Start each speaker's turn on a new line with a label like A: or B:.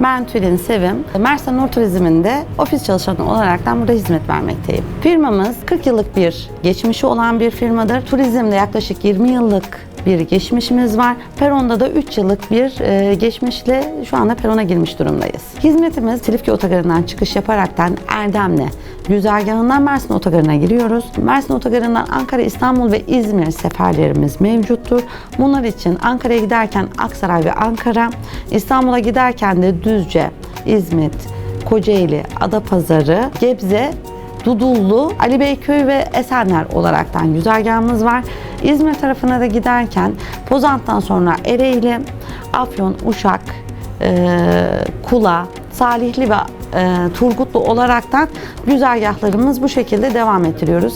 A: Ben Tülin Sevim. Mersin Nur Turizm'inde ofis çalışanı olaraktan burada hizmet vermekteyim. Firmamız 40 yıllık bir geçmişi olan bir firmadır. Turizmde yaklaşık 20 yıllık bir geçmişimiz var. Peron'da da 3 yıllık bir e, geçmişle şu anda Peron'a girmiş durumdayız. Hizmetimiz Silifke Otogarı'ndan çıkış yaparaktan Erdemli güzergahından Mersin Otogarı'na giriyoruz. Mersin Otogarı'ndan Ankara, İstanbul ve İzmir seferlerimiz mevcuttur. Bunlar için Ankara'ya giderken Aksaray ve Ankara, İstanbul'a giderken de Düzce, İzmit, Kocaeli, Adapazarı, Gebze Dudullu, Ali Beyköy ve Esenler olaraktan güzergahımız var. İzmir tarafına da giderken Pozant'tan sonra Ereğli, Afyon, Uşak, Kula, Salihli ve e, Turgutlu olaraktan güzergahlarımız bu şekilde devam ettiriyoruz.